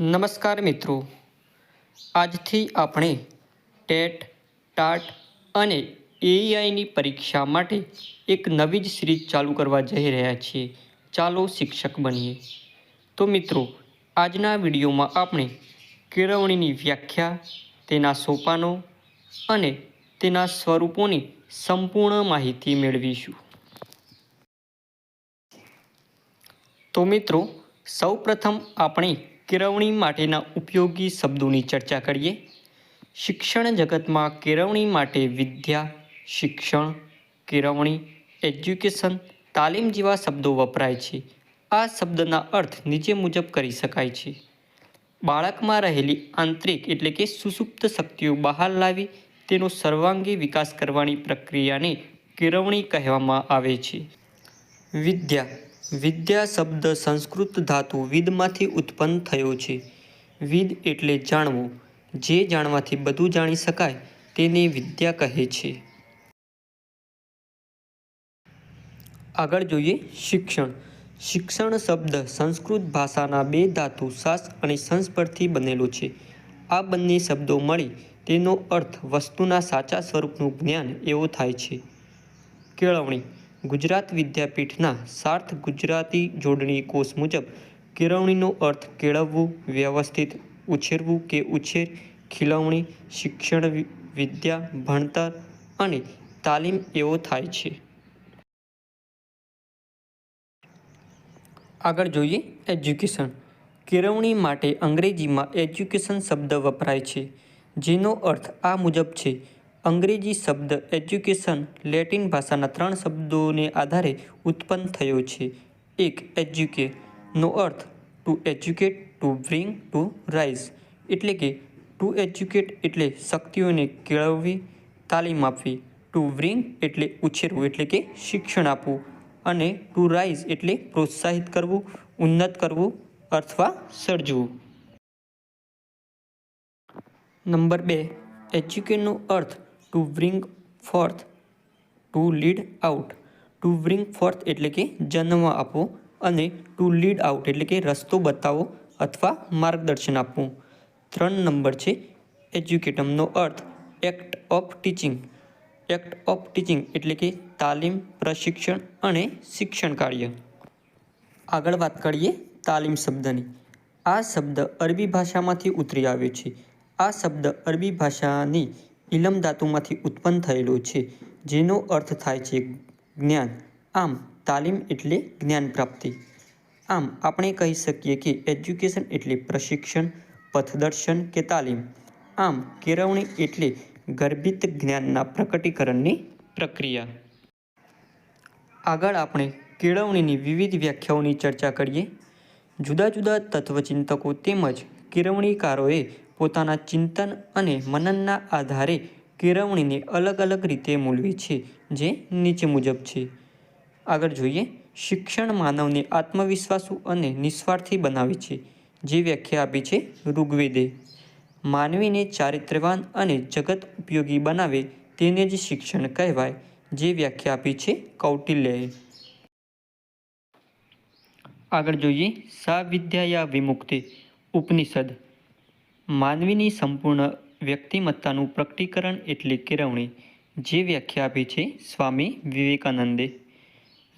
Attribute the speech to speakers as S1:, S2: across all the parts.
S1: નમસ્કાર મિત્રો. આજથી આપણે ટેટ, ટાટ અને એઆઈની પરીક્ષા માટે એક નવી જ સિરીઝ ચાલુ કરવા જઈ રહ્યા છીએ. ચાલો શિક્ષક બનીએ. તો મિત્રો, આજના વિડીયોમાં આપણે કેળવણીની વ્યાખ્યા, તેના સોપાનો અને તેના સ્વરૂપોની સંપૂર્ણ માહિતી મેળવીશું. તો મિત્રો, સૌપ્રથમ આપણે કેળવણી માટેના ઉપયોગી શબ્દોની ચર્ચા કરીએ. શિક્ષણ જગતમાં કેળવણી માટે વિદ્યા, શિક્ષણ, કેળવણી, એજ્યુકેશન, તાલીમ જેવા શબ્દો વપરાય છે. આ શબ્દના અર્થ નીચે મુજબ કરી શકાય છે. બાળકમાં રહેલી આંતરિક એટલે કે સુસુપ્ત શક્તિઓ બહાર લાવી તેનો સર્વાંગી વિકાસ કરવાની પ્રક્રિયાને કેળવણી કહેવામાં આવે છે. વિદ્યા વિદ્યા શબ્દ સંસ્કૃત ધાતુ વિદમાંથી ઉત્પન્ન થયો છે. વિદ એટલે જાણવું. જે જાણવાથી બધું જાણી શકાય તેને વિદ્યા કહે છે. આગળ જોઈએ શિક્ષણ. શિક્ષણ શબ્દ સંસ્કૃત ભાષાના બે ધાતુ સાસ અને સંસ પરથી બનેલો છે. આ બંને શબ્દો મળી તેનો અર્થ વસ્તુના સાચા સ્વરૂપનું જ્ઞાન એવો થાય છે. કેળવણી. ગુજરાત વિદ્યાપીઠના સાર્થ ગુજરાતી જોડણી કોષ મુજબ કેળવણીનો અર્થ કેળવવું, વ્યવસ્થિત ઉછેરવું કે ઉછેર, ખીલવણી, શિક્ષણ વિદ્યા, ભણતર અને તાલીમ એવો થાય છે. આગળ જોઈએ એજ્યુકેશન. કેળવણી માટે અંગ્રેજીમાં એજ્યુકેશન શબ્દ વપરાય છે, જેનો અર્થ આ મુજબ છે અંગ્રેજી શબ્દ એજ્યુકેશન લેટિન ભાષાના ત્રણ શબ્દોને આધારે ઉત્પન્ન થયો છે. એક એજ્યુકે નો અર્થ to educate to bring to raise એટલે કે ટુ એજ્યુકેટ એટલે શક્તિઓને કેળવવી, તાલીમ આપવી. ટુ બ્રિંગ એટલે ઉછેરવું એટલે કે શિક્ષણ આપવું. અને ટુ રાઇઝ એટલે પ્રોત્સાહિત કરવું, ઉન્નત કરવું અથવા સર્જવું. નંબર બે એજ્યુકેટનો અર્થ to bring forth to lead out to bring forth એટલે કે જન્મ આપવો અને ટુ લીડ આઉટ એટલે કે રસ્તો બતાવો અથવા માર્ગદર્શન આપવું. ત્રણ નંબર છે એજ્યુકેટમનો અર્થ act of teaching act of teaching એટલે કે તાલીમ, પ્રશિક્ષણ અને શિક્ષણ કાર્ય. આગળ વાત કરીએ તાલીમ શબ્દની. આ શબ્દ અરબી ભાષામાંથી ઉતરી આવ્યો છે. આ શબ્દ અરબી ભાષાની ઇલમ ધાતુમાંથી ઉત્પન્ન થયેલું છે, જેનો અર્થ થાય છે જ્ઞાન. આમ, તાલીમ એટલે જ્ઞાન પ્રાપ્તિ. આમ, આપણે કહી શકીએ કે એજ્યુકેશન એટલે પ્રશિક્ષણ, પથદર્શન કે તાલીમ. આમ, કેળવણી એટલે ગર્ભિત જ્ઞાનના પ્રકટીકરણની પ્રક્રિયા. આગળ આપણે કેળવણીની વિવિધ વ્યાખ્યાઓની ચર્ચા કરીએ. જુદા જુદા તત્વચિંતકો તેમજ કેળવણીકારોએ પોતાના ચિંતન અને મનનના આધારે કેળવણીને અલગ અલગ રીતે મૂલવી છે, જે નીચે મુજબ છે. આગળ જોઈએ, શિક્ષણ માનવને આત્મવિશ્વાસુ અને નિસ્વાર્થી બનાવે છે, જે વ્યાખ્યા આપી છે ઋગ્વેદે. માનવીને ચારિત્ર્યવાન અને જગત ઉપયોગી બનાવે તેને જ શિક્ષણ કહેવાય, જે વ્યાખ્યા આપી છે કૌટિલ્યએ. આગળ જોઈએ સા વિદ્યાયા વિમુક્તિ, ઉપનિષદ. માનવીની સંપૂર્ણ વ્યક્તિમત્તાનું પ્રકટીકરણ એટલે કેળવણી જે વ્યાખ્યા આપી છે સ્વામી વિવેકાનંદે.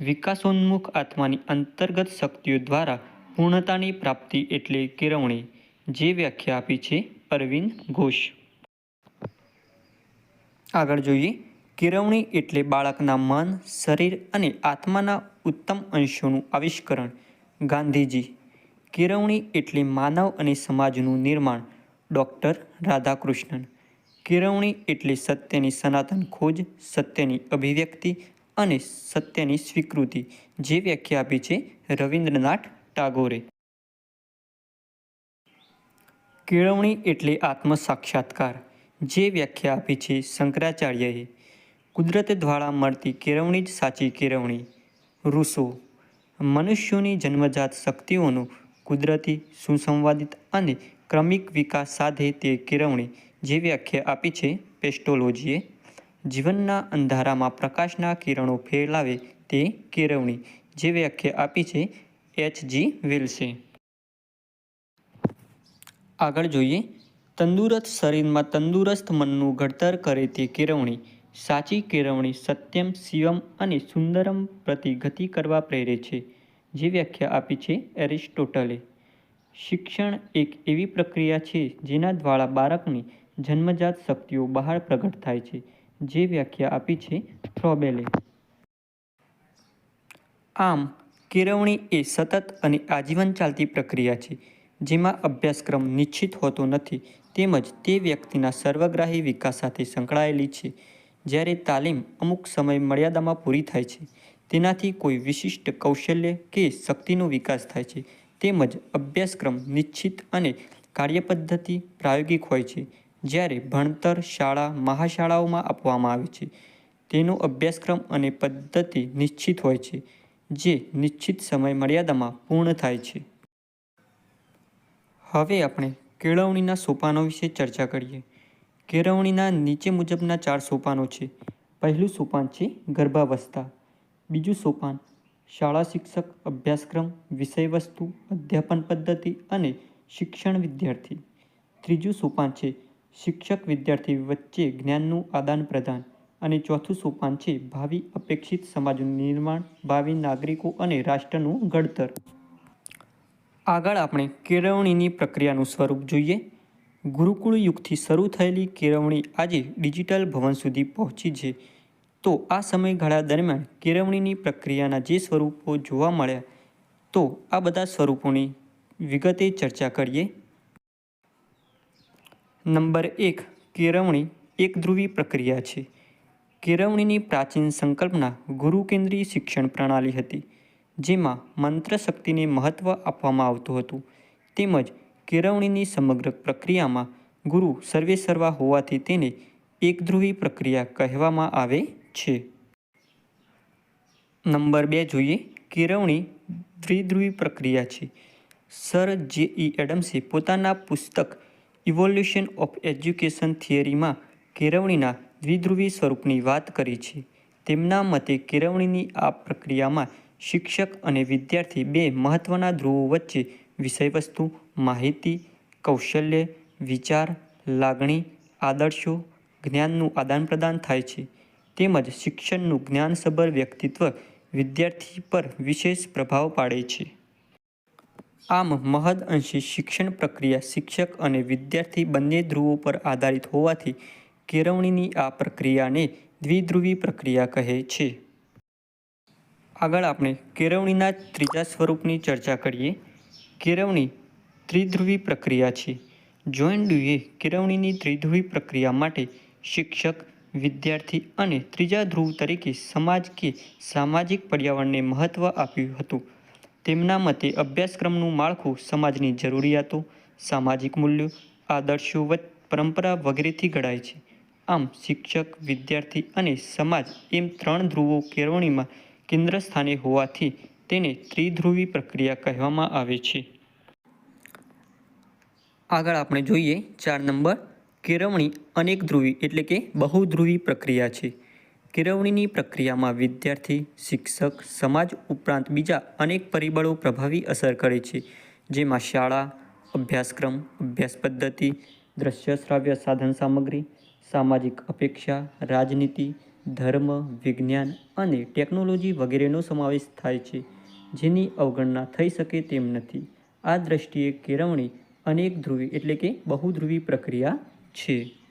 S1: વિકાસોન્મુખ આત્માની અંતર્ગત શક્તિઓ દ્વારા પૂર્ણતાની પ્રાપ્તિ એટલે કેળવણી જે વ્યાખ્યા આપી છે અરવિંદ ઘોષ. આગળ જોઈએ કેળવણી એટલે બાળકના મન, શરીર અને આત્માના ઉત્તમ અંશોનું આવિષ્કરણ. ગાંધીજી કેળવણી એટલે માનવ અને સમાજનું નિર્માણ. ડૉક્ટર રાધાકૃષ્ણન. કેળવણી એટલે સત્યની સનાતન ખોજ, સત્યની અભિવ્યક્તિ અને સત્યની સ્વીકૃતિ, જે વ્યાખ્યા આપી છે રવિન્દ્રનાથ ટાગોરે. કેળવણી એટલે આત્મ સાક્ષાત્કાર જે વ્યાખ્યા આપી છે શંકરાચાર્યએ. કુદરત દ્વારા મળતી કેળવણી જ સાચી કેળવણી. રૂસો, મનુષ્યોની જન્મજાત શક્તિઓનું કુદરતી સુસંવાદિત અને ક્રમિક વિકાસ સાધે તે કેળવણી જે વ્યાખ્યા આપી છે પેસ્ટોલોજીએ, જીવનના અંધારામાં પ્રકાશના કિરણો ફેલાવે તે કેળવણી જે વ્યાખ્યા આપી છે એચ જી વિલ્સે. આગળ જોઈએ, તંદુરસ્ત શરીરમાં તંદુરસ્ત મનનું ઘડતર કરે તે કેળવણી, સાચી કેળવણી સત્યમ, શિવમ અને સુંદરમ પ્રતિ ગતિ કરવા પ્રેરે છે, જે વ્યાખ્યા આપી છે એરિસ્ટોટલે. શિક્ષણ એક એવી પ્રક્રિયા છે જેના દ્વારા બાળકની જન્મજાત શક્તિઓ બહાર પ્રગટ થાય છે, જે વ્યાખ્યા આપી છે ફ્રોબેલે. આમ, કેળવણી એ સતત અને આજીવન ચાલતી પ્રક્રિયા છે, જેમાં અભ્યાસક્રમ નિશ્ચિત હોતો નથી, તેમજ તે વ્યક્તિના સર્વગ્રાહી વિકાસ સાથે સંકળાયેલી છે. જ્યારે તાલીમ અમુક સમય મર્યાદામાં પૂરી થાય છે, તેનાથી કોઈ વિશિષ્ટ કૌશલ્ય કે શક્તિનો વિકાસ થાય છે તેમજ અભ્યાસક્રમ નિશ્ચિત અને કાર્યપદ્ધતિ પ્રાયોગિક હોય છે, જ્યારે ભણતર શાળા મહાશાળાઓમાં આપવામાં આવે છે. તેનો અભ્યાસક્રમ અને પદ્ધતિ નિશ્ચિત હોય છે, જે નિશ્ચિત સમય મર્યાદામાં પૂર્ણ થાય છે. હવે આપણે કેળવણીના સોપાનો વિશે ચર્ચા કરીએ. કેળવણીના નીચે મુજબના ચાર સોપાનો છે. પહેલું સોપાન છે ગર્ભાવસ્થા. બીજું સોપાન શાળા શિક્ષક અભ્યાસક્રમ, વિષયવસ્તુ, અધ્યાપન પદ્ધતિ અને શિક્ષણ વિદ્યાર્થી. ત્રીજું સોપાન છે, શિક્ષક વિદ્યાર્થી વચ્ચે જ્ઞાનનું આદાન પ્રદાન અને ચોથું સોપાન છે, ભાવિ અપેક્ષિત સમાજનું નિર્માણ, ભાવિ નાગરિકો અને રાષ્ટ્રનું ઘડતર. આગળ આપણે કેળવણીની પ્રક્રિયાનું સ્વરૂપ જોઈએ. ગુરુકુળ યુગથી શરૂ થયેલી કેળવણી આજે ડિજિટલ ભવન સુધી પહોંચી છે. તો આ સમયગાળા દરમિયાન કેળવણીની પ્રક્રિયાના જે સ્વરૂપો જોવા મળ્યા તો આ બધા સ્વરૂપોની વિગતે ચર્ચા કરીએ. નંબર એક, કેળવણી એકધ્રુવી પ્રક્રિયા છે. કેળવણીની પ્રાચીન સંકલ્પના ગુરુ કેન્દ્રીય શિક્ષણ પ્રણાલી હતી, જેમાં મંત્ર શક્તિને મહત્ત્વ આપવામાં આવતું હતું. તેમજ કેળવણીની સમગ્ર પ્રક્રિયામાં ગુરુ સર્વેસર્વા હોવાથી તેને એકધ્રુવી પ્રક્રિયા કહેવામાં આવે છે. નંબર બે જોઈએ. કેળવણી દ્વિધ્રુવી પ્રક્રિયા છે. સર જે. ઈ. એડમ્સે પોતાના પુસ્તક ઇવોલ્યુશન ઓફ એજ્યુકેશન થિયરીમાં કેળવણીના દ્વિધ્રુવી સ્વરૂપની વાત કરી છે. તેમના મતે કેળવણીની આ પ્રક્રિયામાં શિક્ષક અને વિદ્યાર્થી બે મહત્ત્વના ધ્રુવો વચ્ચે વિષયવસ્તુ, માહિતી, કૌશલ્ય, વિચાર, લાગણી, આદર્શો, જ્ઞાનનું આદાનપ્રદાન થાય છે. તેમજ શિક્ષણનું જ્ઞાનસભર વ્યક્તિત્વ વિદ્યાર્થી પર વિશેષ પ્રભાવ પાડે છે. આમ, મહદ અંશે શિક્ષણ પ્રક્રિયા શિક્ષક અને વિદ્યાર્થી બંને ધ્રુવો પર આધારિત હોવાથી કેળવણીની આ પ્રક્રિયાને દ્વિધ્રુવી પ્રક્રિયા કહે છે. આગળ આપણે કેળવણીના ત્રીજા સ્વરૂપની ચર્ચા કરીએ. કેળવણી ત્રિધ્રુવી પ્રક્રિયા છે. જોઈન્ડુએ કેળવણીની ત્રિધ્રુવી પ્રક્રિયા માટે શિક્ષક વિદ્યાર્થી અને ત્રીજા ધ્રુવ તરીકે સમાજ કે સામાજિક પર્યાવરણને મહત્ત્વ આપ્યું હતું. તેમના મતે અભ્યાસક્રમનું માળખું સમાજની જરૂરિયાતો, સામાજિક મૂલ્યો આદર્શો પરંપરા વગેરેથી ઘડાય છે. આમ શિક્ષક, વિદ્યાર્થી અને સમાજ એમ ત્રણ ધ્રુવો કેળવણીમાં કેન્દ્ર સ્થાને હોવાથી તેને ત્રિધ્રુવી પ્રક્રિયા કહેવામાં આવે છે. આગળ આપણે જોઈએ ચાર નંબર કેળવણી અનેક ધ્રુવી એટલે કે બહુધ્રુવી પ્રક્રિયા છે. કેળવણીની પ્રક્રિયામાં વિદ્યાર્થી, શિક્ષક, સમાજ ઉપરાંત બીજા અનેક પરિબળો પ્રભાવી અસર કરે છે. જેમાં શાળા, અભ્યાસક્રમ, અભ્યાસ પદ્ધતિ, દ્રશ્ય શ્રાવ્ય સાધન સામગ્રી, સામાજિક અપેક્ષા, રાજનીતિ, ધર્મ, વિજ્ઞાન અને ટેકનોલોજી વગેરેનો સમાવેશ થાય છે. જેની અવગણના થઈ શકે તેમ નથી. આ દ્રષ્ટિએ કેળવણી અનેક ધ્રુવી એટલે કે બહુધ્રુવી પ્રક્રિયા છે